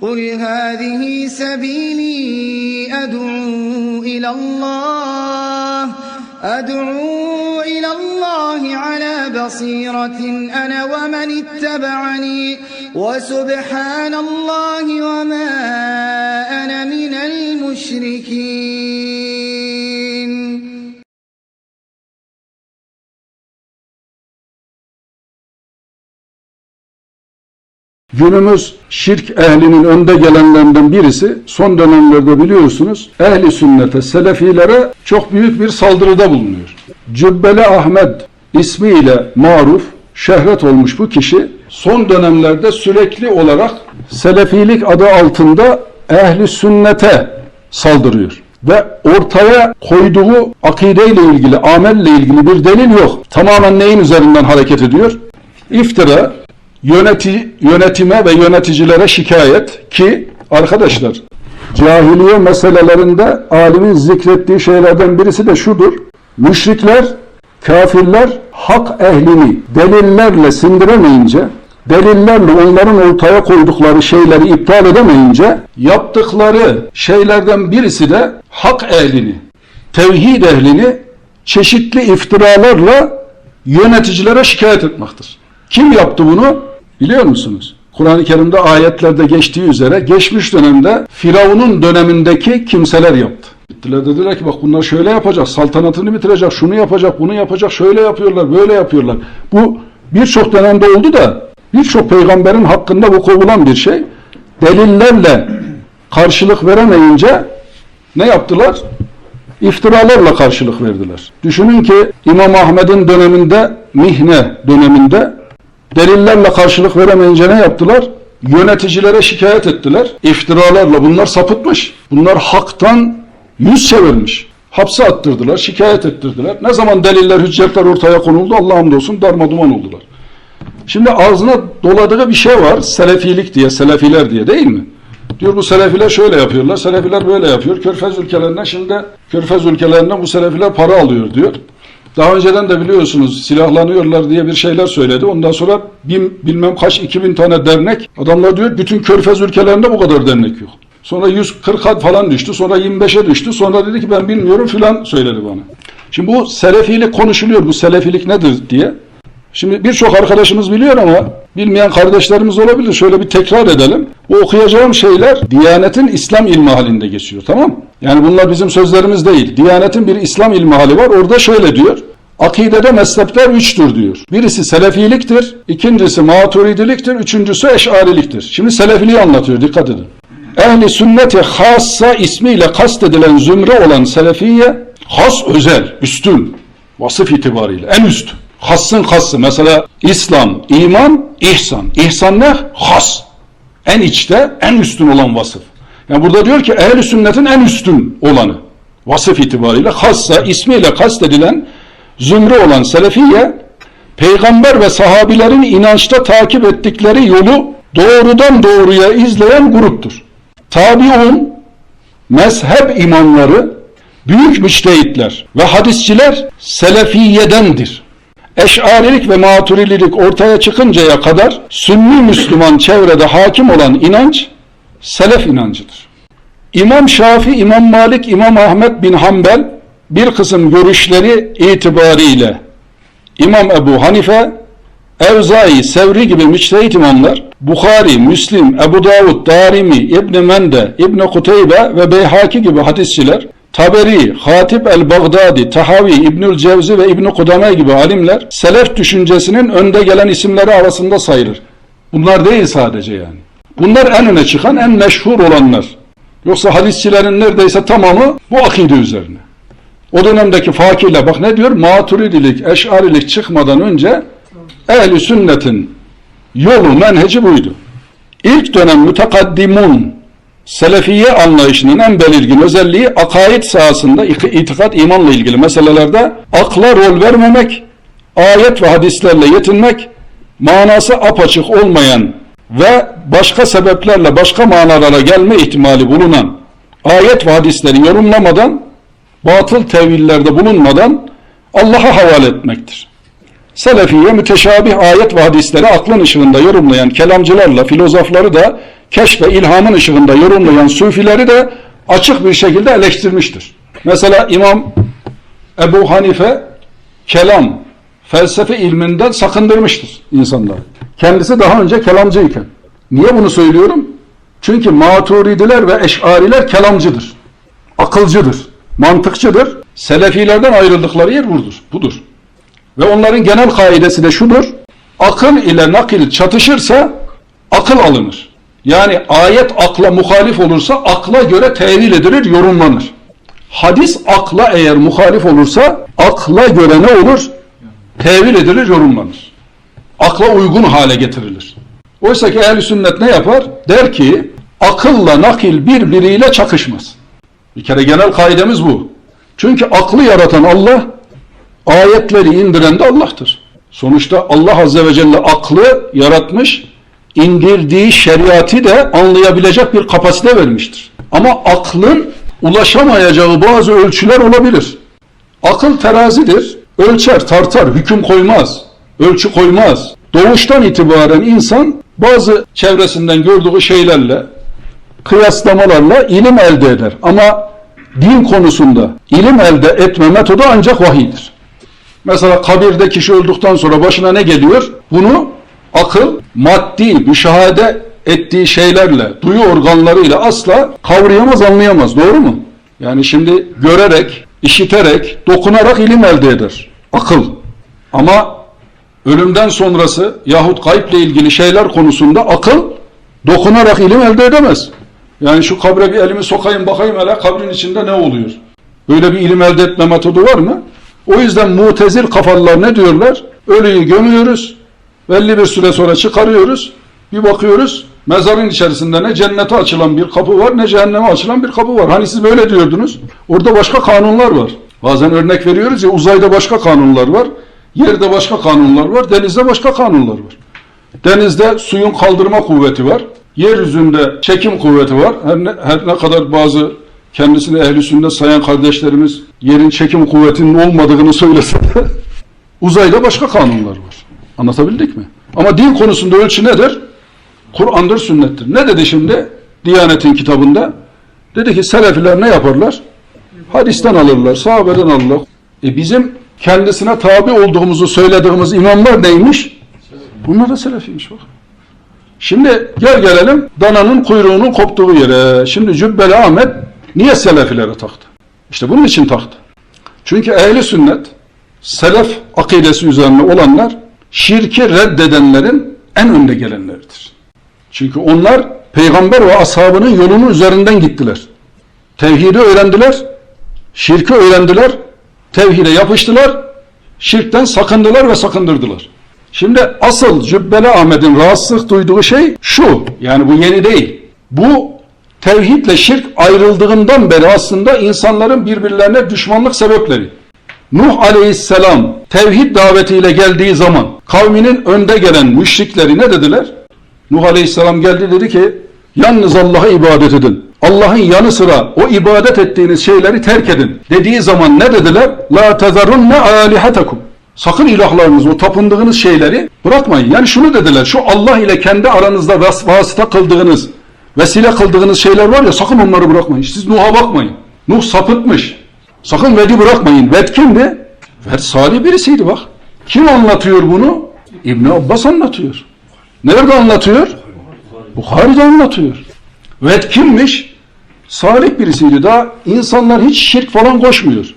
قل هذه سبيلي أدعو إلى الله أدعو إلى الله على بصيرة أنا ومن اتبعني وسبحان الله وما أنا من المشركين Günümüz şirk ehlinin önde gelenlerinden birisi son dönemlerde biliyorsunuz ehli sünnete, selefilere çok büyük bir saldırıda bulunuyor. Cübbeli Ahmet ismiyle maruf, şehret olmuş bu kişi son dönemlerde sürekli olarak selefilik adı altında ehli sünnete saldırıyor. Ve ortaya koyduğu akideyle ilgili, amelle ilgili bir delil yok. Tamamen neyin üzerinden hareket ediyor? İftira, yöneti, yönetime ve yöneticilere şikayet ki arkadaşlar cahiliye meselelerinde alimin zikrettiği şeylerden birisi de şudur. Müşrikler, kafirler hak ehlini delillerle sindiremeyince, delillerle onların ortaya koydukları şeyleri iptal edemeyince yaptıkları şeylerden birisi de hak ehlini, tevhid ehlini çeşitli iftiralarla yöneticilere şikayet etmektir. Kim yaptı bunu? Biliyor musunuz? Kur'an-ı Kerim'de ayetlerde geçtiği üzere geçmiş dönemde Firavun'un dönemindeki kimseler yaptı. Gittiler dediler ki bak bunlar şöyle yapacak, saltanatını bitirecek, şunu yapacak, bunu yapacak, şöyle yapıyorlar, böyle yapıyorlar. Bu birçok dönemde oldu da birçok peygamberin hakkında bu kovulan bir şey. Delillerle karşılık veremeyince ne yaptılar? İftiralarla karşılık verdiler. Düşünün ki İmam Ahmed'in döneminde, Mihne döneminde delillerle karşılık veremeyince ne yaptılar? Yöneticilere şikayet ettiler. İftiralarla bunlar sapıtmış. Bunlar haktan yüz çevirmiş. Hapse attırdılar, şikayet ettirdiler. Ne zaman deliller, hüccetler ortaya konuldu Allah hamdolsun darma oldular. Şimdi ağzına doladığı bir şey var. Selefilik diye, selefiler diye değil mi? Diyor bu selefiler şöyle yapıyorlar, selefiler böyle yapıyor. Körfez ülkelerinden şimdi Körfez ülkelerinden bu selefiler para alıyor diyor. Daha önceden de biliyorsunuz silahlanıyorlar diye bir şeyler söyledi. Ondan sonra bin, bilmem kaç 2000 tane dernek. Adamlar diyor bütün Körfez ülkelerinde bu kadar dernek yok. Sonra 140 falan düştü. Sonra 25'e düştü. Sonra dedi ki ben bilmiyorum filan söyledi bana. Şimdi bu selefilik konuşuluyor. Bu selefilik nedir diye. Şimdi birçok arkadaşımız biliyor ama bilmeyen kardeşlerimiz olabilir. Şöyle bir tekrar edelim. Bu okuyacağım şeyler Diyanet'in İslam ilmi halinde geçiyor. Tamam? Yani bunlar bizim sözlerimiz değil. Diyanet'in bir İslam ilmi hali var. Orada şöyle diyor. Akidede mezhepler üçtür diyor. Birisi selefiliktir, ikincisi maturidiliktir, üçüncüsü eşariliktir. Şimdi selefiliği anlatıyor dikkat edin. Ehli sünneti hassa ismiyle kastedilen zümre olan selefiye has özel, üstün, vasıf itibariyle en üst. Hassın hası mesela İslam, iman, ihsan. İhsan ne? Has. En içte, en üstün olan vasıf. Yani burada diyor ki ehl sünnetin en üstün olanı. Vasıf itibariyle hassa ismiyle kastedilen zümre olan selefiye peygamber ve sahabilerin inançta takip ettikleri yolu doğrudan doğruya izleyen gruptur. Tabiun, mezhep imamları, büyük müçtehitler ve hadisçiler selefiyedendir. Eş'arilik ve maturilik ortaya çıkıncaya kadar Sünni Müslüman çevrede hakim olan inanç selef inancıdır. İmam Şafi, İmam Malik, İmam Ahmet bin Hanbel bir kısım görüşleri itibariyle İmam Ebu Hanife, Evzai, Sevri gibi müçtehit imamlar, Bukhari, Müslim, Ebu Davud, Darimi, İbn Mende, İbn Kuteybe ve Beyhaki gibi hadisçiler, Taberi, Hatip el-Bagdadi, Tahavi, İbnül Cevzi ve İbn Kudame gibi alimler selef düşüncesinin önde gelen isimleri arasında sayılır. Bunlar değil sadece yani. Bunlar en öne çıkan, en meşhur olanlar. Yoksa hadisçilerin neredeyse tamamı bu akide üzerine. O dönemdeki fakirler bak ne diyor? Maturidilik, eşarilik çıkmadan önce ehli sünnetin yolu, menheci buydu. İlk dönem mütekaddimun, Selefiye anlayışının en belirgin özelliği akaid sahasında itikat imanla ilgili meselelerde akla rol vermemek, ayet ve hadislerle yetinmek, manası apaçık olmayan ve başka sebeplerle başka manalara gelme ihtimali bulunan ayet ve hadisleri yorumlamadan, batıl tevillerde bulunmadan Allah'a havale etmektir. Selefiye müteşabih ayet ve hadisleri aklın ışığında yorumlayan kelamcılarla filozofları da keşfe ilhamın ışığında yorumlayan sufileri de açık bir şekilde eleştirmiştir. Mesela İmam Ebu Hanife kelam, felsefe ilminden sakındırmıştır insanları. Kendisi daha önce kelamcıyken. Niye bunu söylüyorum? Çünkü maturidiler ve eşariler kelamcıdır. Akılcıdır, mantıkçıdır. Selefilerden ayrıldıkları yer budur. budur. Ve onların genel kaidesi de şudur. Akıl ile nakil çatışırsa akıl alınır. Yani ayet akla muhalif olursa akla göre tevil edilir, yorumlanır. Hadis akla eğer muhalif olursa akla göre ne olur? Tevil edilir, yorumlanır. Akla uygun hale getirilir. Oysa ki ehl sünnet ne yapar? Der ki akılla nakil birbiriyle çakışmaz. Bir kere genel kaidemiz bu. Çünkü aklı yaratan Allah, ayetleri indiren de Allah'tır. Sonuçta Allah Azze ve Celle aklı yaratmış, indirdiği şeriatı da anlayabilecek bir kapasite vermiştir. Ama aklın ulaşamayacağı bazı ölçüler olabilir. Akıl terazidir, ölçer, tartar, hüküm koymaz, ölçü koymaz. Doğuştan itibaren insan bazı çevresinden gördüğü şeylerle, kıyaslamalarla ilim elde eder. Ama din konusunda ilim elde etme metodu ancak vahiydir. Mesela kabirde kişi öldükten sonra başına ne geliyor? Bunu akıl maddi müşahede ettiği şeylerle, duyu organlarıyla asla kavrayamaz, anlayamaz. Doğru mu? Yani şimdi görerek, işiterek, dokunarak ilim elde eder. Akıl. Ama ölümden sonrası yahut kayıpla ilgili şeyler konusunda akıl dokunarak ilim elde edemez. Yani şu kabre bir elimi sokayım bakayım hele kabrin içinde ne oluyor? Böyle bir ilim elde etme metodu var mı? O yüzden mutezil kafalılar ne diyorlar? Ölüyü gömüyoruz, belli bir süre sonra çıkarıyoruz, bir bakıyoruz mezarın içerisinde ne cennete açılan bir kapı var ne cehenneme açılan bir kapı var. Hani siz böyle diyordunuz. Orada başka kanunlar var. Bazen örnek veriyoruz ya uzayda başka kanunlar var. Yerde başka kanunlar var. Denizde başka kanunlar var. Denizde suyun kaldırma kuvveti var. Yeryüzünde çekim kuvveti var. Her ne, her ne kadar bazı kendisini ehli sünnet sayan kardeşlerimiz yerin çekim kuvvetinin olmadığını söylese de uzayda başka kanunlar var. Anlatabildik mi? Ama din konusunda ölçü nedir? Kur'an'dır, sünnettir. Ne dedi şimdi? Diyanet'in kitabında. Dedi ki Selefiler ne yaparlar? Hadisten alırlar, sahabeden alırlar. E bizim kendisine tabi olduğumuzu söylediğimiz imamlar neymiş? Bunlar da Selefiymiş bak. Şimdi gel gelelim dananın kuyruğunun koptuğu yere. Şimdi Cübbeli Ahmet niye Selefilere taktı? İşte bunun için taktı. Çünkü ehli sünnet selef akidesi üzerine olanlar şirki reddedenlerin en önde gelenleridir. Çünkü onlar peygamber ve ashabının yolunun üzerinden gittiler. Tevhidi öğrendiler, şirki öğrendiler, tevhide yapıştılar, şirkten sakındılar ve sakındırdılar. Şimdi asıl Cübbeli Ahmet'in rahatsızlık duyduğu şey şu, yani bu yeni değil. Bu tevhidle şirk ayrıldığından beri aslında insanların birbirlerine düşmanlık sebepleri. Nuh aleyhisselam tevhid davetiyle geldiği zaman kavminin önde gelen müşrikleri ne dediler? Nuh aleyhisselam geldi dedi ki yalnız Allah'a ibadet edin. Allah'ın yanı sıra o ibadet ettiğiniz şeyleri terk edin. Dediği zaman ne dediler? La tezarunne alihatakum. Sakın ilahlarınız, o tapındığınız şeyleri bırakmayın. Yani şunu dediler, şu Allah ile kendi aranızda vas vasıta kıldığınız, vesile kıldığınız şeyler var ya sakın onları bırakmayın. Siz Nuh'a bakmayın. Nuh sapıtmış. Sakın Ved'i bırakmayın. Ved kimdi? Ved salih birisiydi bak. Kim anlatıyor bunu? İbn Abbas anlatıyor. Nerede anlatıyor? Bukhari'de anlatıyor. Ved kimmiş? Salih birisiydi. Daha insanlar hiç şirk falan koşmuyor.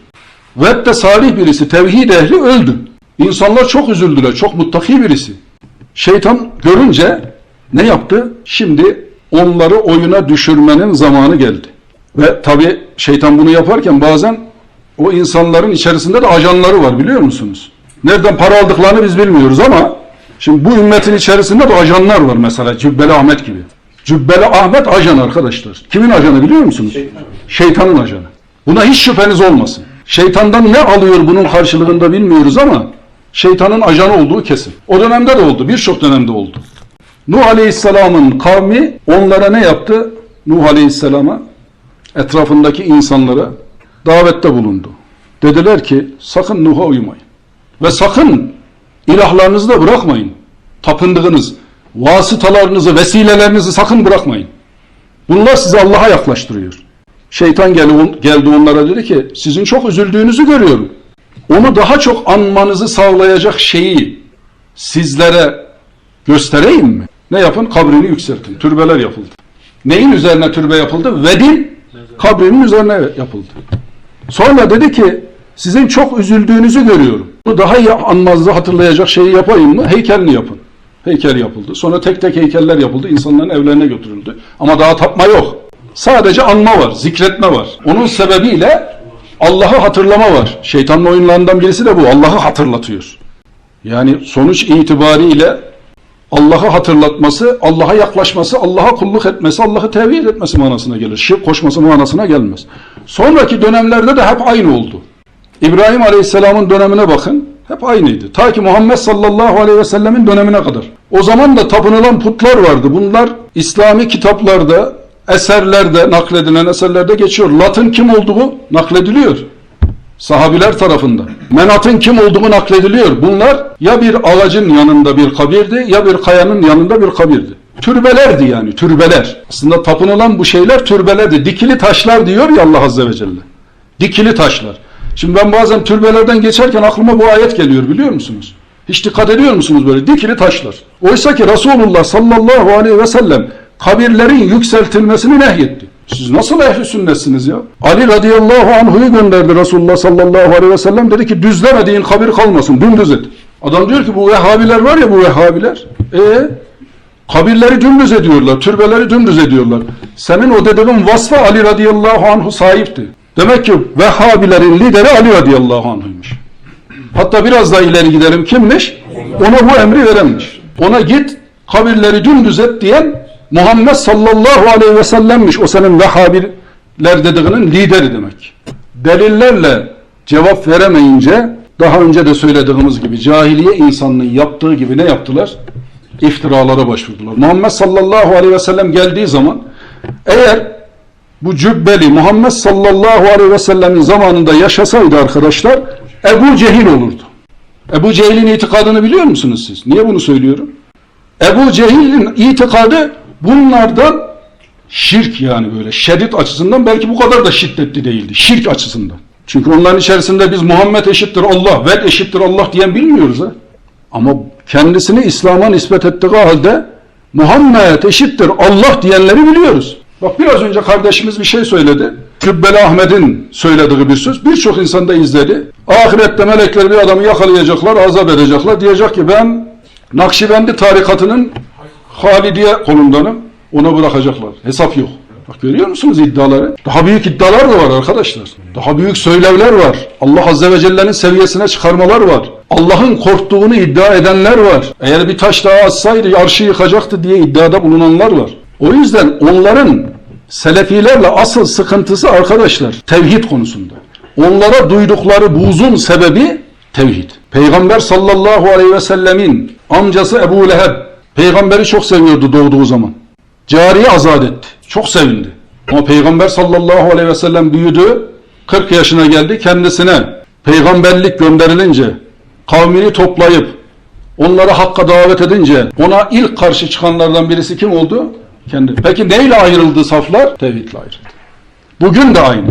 Ved de salih birisi, tevhid ehli öldü. İnsanlar çok üzüldüler, çok muttaki birisi. Şeytan görünce ne yaptı? Şimdi onları oyuna düşürmenin zamanı geldi. Ve tabi şeytan bunu yaparken bazen o insanların içerisinde de ajanları var biliyor musunuz? Nereden para aldıklarını biz bilmiyoruz ama şimdi bu ümmetin içerisinde de ajanlar var mesela Cübbeli Ahmet gibi. Cübbeli Ahmet ajan arkadaşlar. Kimin ajanı biliyor musunuz? Şeytanın ajanı. Buna hiç şüpheniz olmasın. Şeytandan ne alıyor bunun karşılığında bilmiyoruz ama şeytanın ajanı olduğu kesin. O dönemde de oldu, birçok dönemde oldu. Nuh Aleyhisselam'ın kavmi onlara ne yaptı? Nuh Aleyhisselam'a etrafındaki insanlara davette bulundu. Dediler ki sakın Nuh'a uymayın. Ve sakın ilahlarınızı da bırakmayın. Tapındığınız. Vasıtalarınızı, vesilelerinizi sakın bırakmayın. Bunlar sizi Allah'a yaklaştırıyor. Şeytan geldi, onlara dedi ki sizin çok üzüldüğünüzü görüyorum. Onu daha çok anmanızı sağlayacak şeyi sizlere göstereyim mi? Ne yapın? Kabrini yükseltin. Türbeler yapıldı. Neyin üzerine türbe yapıldı? Vedin kabrinin üzerine yapıldı. Sonra dedi ki sizin çok üzüldüğünüzü görüyorum. Bunu daha iyi anmanızı hatırlayacak şeyi yapayım mı? Heykelini yapın. Heykel yapıldı. Sonra tek tek heykeller yapıldı. İnsanların evlerine götürüldü. Ama daha tapma yok. Sadece anma var, zikretme var. Onun sebebiyle Allah'ı hatırlama var. Şeytanın oyunlarından birisi de bu. Allah'ı hatırlatıyor. Yani sonuç itibariyle Allah'ı hatırlatması, Allah'a yaklaşması, Allah'a kulluk etmesi, Allah'ı tevhid etmesi manasına gelir. Şirk koşması manasına gelmez. Sonraki dönemlerde de hep aynı oldu. İbrahim Aleyhisselam'ın dönemine bakın. Hep aynıydı. Ta ki Muhammed sallallahu aleyhi ve sellemin dönemine kadar. O zaman da tapınılan putlar vardı. Bunlar İslami kitaplarda, eserlerde, nakledilen eserlerde geçiyor. Lat'ın kim olduğu naklediliyor. Sahabiler tarafından. Menat'ın kim olduğu naklediliyor. Bunlar ya bir ağacın yanında bir kabirdi ya bir kayanın yanında bir kabirdi. Türbelerdi yani türbeler. Aslında tapınılan bu şeyler türbelerdi. Dikili taşlar diyor ya Allah Azze ve Celle. Dikili taşlar. Şimdi ben bazen türbelerden geçerken aklıma bu ayet geliyor biliyor musunuz? Hiç dikkat ediyor musunuz böyle dikili taşlar? Oysa ki Resulullah sallallahu aleyhi ve sellem kabirlerin yükseltilmesini nehyetti. Siz nasıl ehli sünnetsiniz ya? Ali radıyallahu anhu'yu gönderdi Resulullah sallallahu aleyhi ve sellem dedi ki düzlemediğin kabir kalmasın dümdüz et. Adam diyor ki bu Vehhabiler var ya bu Vehhabiler. E kabirleri dümdüz ediyorlar, türbeleri dümdüz ediyorlar. Senin o dediğin vasfı Ali radıyallahu anhu sahipti. Demek ki Vehhabilerin lideri Ali radıyallahu anh'ymış. Hatta biraz daha ileri gidelim kimmiş? Ona bu emri verenmiş. Ona git kabirleri dümdüz et diyen Muhammed sallallahu aleyhi ve sellemmiş. O senin Vehhabiler dediğinin lideri demek. Delillerle cevap veremeyince daha önce de söylediğimiz gibi cahiliye insanlığın yaptığı gibi ne yaptılar? İftiralara başvurdular. Muhammed sallallahu aleyhi ve sellem geldiği zaman eğer bu cübbeli Muhammed sallallahu aleyhi ve sellemin zamanında yaşasaydı arkadaşlar Ebu Cehil olurdu. Ebu Cehil'in itikadını biliyor musunuz siz? Niye bunu söylüyorum? Ebu Cehil'in itikadı bunlardan şirk yani böyle şiddet açısından belki bu kadar da şiddetli değildi. Şirk açısından. Çünkü onların içerisinde biz Muhammed eşittir Allah, ved eşittir Allah diyen bilmiyoruz ha. Ama kendisini İslam'a nispet ettiği halde Muhammed eşittir Allah diyenleri biliyoruz. Bak biraz önce kardeşimiz bir şey söyledi. Cübbeli Ahmet'in söylediği bir söz. Birçok insan da izledi. Ahirette melekler bir adamı yakalayacaklar, azap edecekler. Diyecek ki ben Nakşibendi tarikatının Halidiye kolundanım. Ona bırakacaklar. Hesap yok. Bak görüyor musunuz iddiaları? Daha büyük iddialar da var arkadaşlar. Daha büyük söylevler var. Allah Azze ve Celle'nin seviyesine çıkarmalar var. Allah'ın korktuğunu iddia edenler var. Eğer bir taş daha atsaydı arşı yıkacaktı diye iddiada bulunanlar var. O yüzden onların Selefilerle asıl sıkıntısı arkadaşlar tevhid konusunda. Onlara duydukları buzun sebebi tevhid. Peygamber sallallahu aleyhi ve sellemin amcası Ebu Leheb peygamberi çok seviyordu doğduğu zaman. Cariye azat etti. Çok sevindi. Ama peygamber sallallahu aleyhi ve sellem büyüdü. 40 yaşına geldi. Kendisine peygamberlik gönderilince kavmini toplayıp onları hakka davet edince ona ilk karşı çıkanlardan birisi kim oldu? Kendi. Peki neyle ayrıldı saflar? Tevhidle ayrıldı. Bugün de aynı.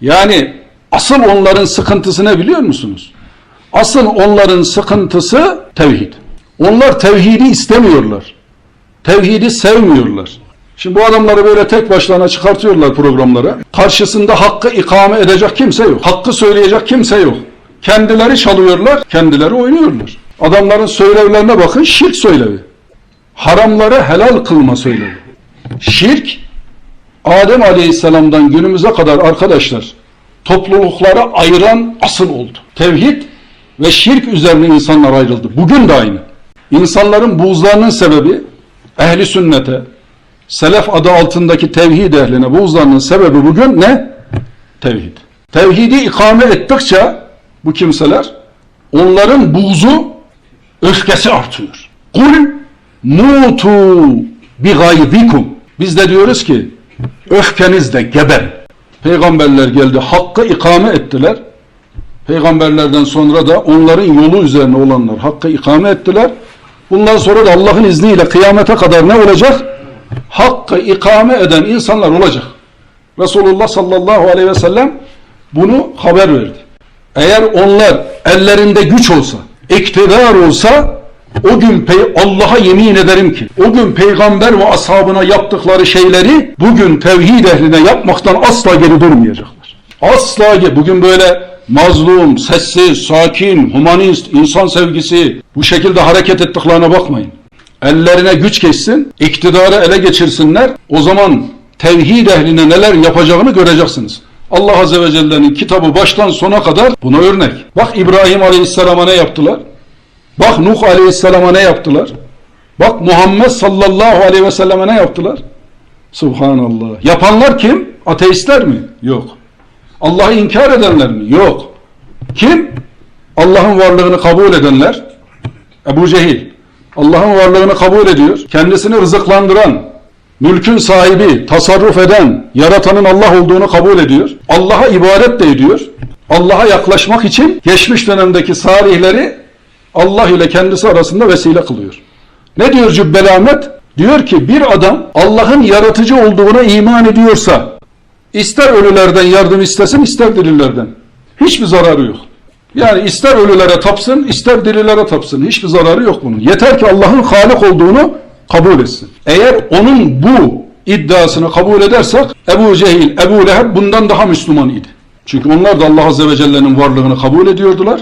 Yani asıl onların sıkıntısı ne biliyor musunuz? Asıl onların sıkıntısı tevhid. Onlar tevhidi istemiyorlar. Tevhidi sevmiyorlar. Şimdi bu adamları böyle tek başlarına çıkartıyorlar programlara. Karşısında hakkı ikame edecek kimse yok. Hakkı söyleyecek kimse yok. Kendileri çalıyorlar, kendileri oynuyorlar. Adamların söylevlerine bakın, şirk söylevi. Haramları helal kılma söylevi. Şirk, Adem Aleyhisselam'dan günümüze kadar arkadaşlar, topluluklara ayıran asıl oldu. Tevhid ve şirk üzerine insanlar ayrıldı. Bugün de aynı. İnsanların buğzlarının sebebi ehli sünnete, selef adı altındaki tevhid ehline buğzlarının sebebi bugün ne? Tevhid. Tevhidi ikame ettikçe bu kimseler onların buğzu öfkesi artıyor. Kul mutu bi gayzikum. Biz de diyoruz ki öfkenizle geber. Peygamberler geldi hakkı ikame ettiler. Peygamberlerden sonra da onların yolu üzerine olanlar hakkı ikame ettiler. Bundan sonra da Allah'ın izniyle kıyamete kadar ne olacak? Hakkı ikame eden insanlar olacak. Resulullah sallallahu aleyhi ve sellem bunu haber verdi. Eğer onlar ellerinde güç olsa, iktidar olsa o gün pey- Allah'a yemin ederim ki o gün peygamber ve ashabına yaptıkları şeyleri bugün tevhid ehline yapmaktan asla geri durmayacaklar. Asla bugün böyle mazlum, sessiz, sakin, humanist, insan sevgisi bu şekilde hareket ettiklerine bakmayın. Ellerine güç geçsin, iktidarı ele geçirsinler. O zaman tevhid ehline neler yapacağını göreceksiniz. Allah Azze ve Celle'nin kitabı baştan sona kadar buna örnek. Bak İbrahim Aleyhisselam'a ne yaptılar? Bak Nuh Aleyhisselam'a ne yaptılar? Bak Muhammed sallallahu aleyhi ve selleme ne yaptılar? Subhanallah. Yapanlar kim? Ateistler mi? Yok. Allah'ı inkar edenler mi? Yok. Kim? Allah'ın varlığını kabul edenler. Ebu Cehil. Allah'ın varlığını kabul ediyor. Kendisini rızıklandıran, mülkün sahibi, tasarruf eden, yaratanın Allah olduğunu kabul ediyor. Allah'a ibadet de ediyor. Allah'a yaklaşmak için geçmiş dönemdeki salihleri Allah ile kendisi arasında vesile kılıyor. Ne diyor Cübbeli Ahmet? Diyor ki bir adam Allah'ın yaratıcı olduğuna iman ediyorsa ister ölülerden yardım istesin ister dirilerden. Hiçbir zararı yok. Yani ister ölülere tapsın ister dirilere tapsın. Hiçbir zararı yok bunun. Yeter ki Allah'ın Halik olduğunu kabul etsin. Eğer onun bu iddiasını kabul edersek Ebu Cehil, Ebu Leheb bundan daha Müslüman idi. Çünkü onlar da Allah Azze ve Celle'nin varlığını kabul ediyordular.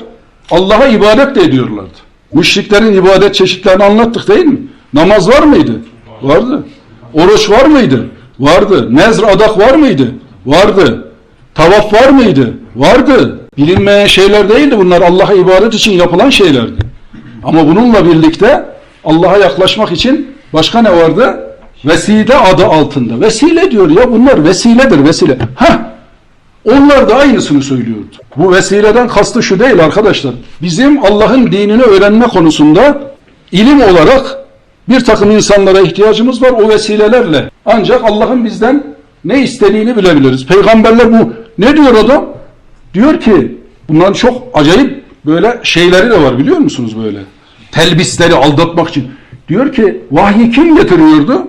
Allah'a ibadet de ediyorlardı. Müşriklerin ibadet çeşitlerini anlattık değil mi? Namaz var mıydı? Vardı. Oruç var mıydı? Vardı. Nezr adak var mıydı? Vardı. Tavaf var mıydı? Vardı. Bilinmeyen şeyler değildi bunlar. Allah'a ibadet için yapılan şeylerdi. Ama bununla birlikte Allah'a yaklaşmak için başka ne vardı? Vesile adı altında. Vesile diyor ya bunlar vesiledir vesile. Heh onlar da aynısını söylüyordu. Bu vesileden kastı şu değil arkadaşlar. Bizim Allah'ın dinini öğrenme konusunda ilim olarak bir takım insanlara ihtiyacımız var o vesilelerle. Ancak Allah'ın bizden ne istediğini bilebiliriz. Peygamberler bu ne diyor adam? Diyor ki bunların çok acayip böyle şeyleri de var biliyor musunuz böyle? Telbisleri aldatmak için. Diyor ki vahyi kim getiriyordu?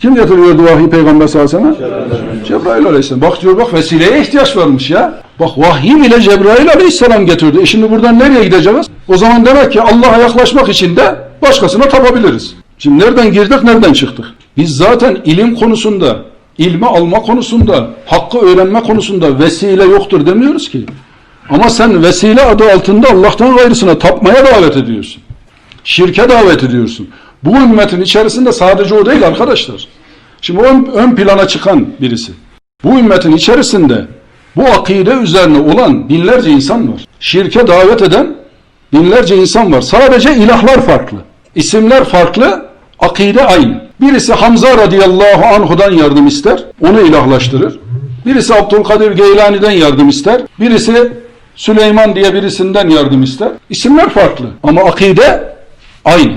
Kim getiriyordu vahyi peygamber sallallahu aleyhi ve sellem? Cebrail aleyhisselam. Bak diyor bak vesileye ihtiyaç varmış ya. Bak vahyi bile Cebrail aleyhisselam getirdi. E şimdi buradan nereye gideceğiz? O zaman demek ki Allah'a yaklaşmak için de başkasına tapabiliriz. Şimdi nereden girdik nereden çıktık? Biz zaten ilim konusunda, ilmi alma konusunda, hakkı öğrenme konusunda vesile yoktur demiyoruz ki. Ama sen vesile adı altında Allah'tan gayrısına tapmaya davet ediyorsun. Şirke davet ediyorsun. Bu ümmetin içerisinde sadece o değil arkadaşlar. Şimdi ön, ön plana çıkan birisi. Bu ümmetin içerisinde bu akide üzerine olan binlerce insan var. Şirke davet eden binlerce insan var. Sadece ilahlar farklı. İsimler farklı, akide aynı. Birisi Hamza radıyallahu anhudan yardım ister, onu ilahlaştırır. Birisi Abdülkadir Geylani'den yardım ister. Birisi Süleyman diye birisinden yardım ister. İsimler farklı ama akide aynı.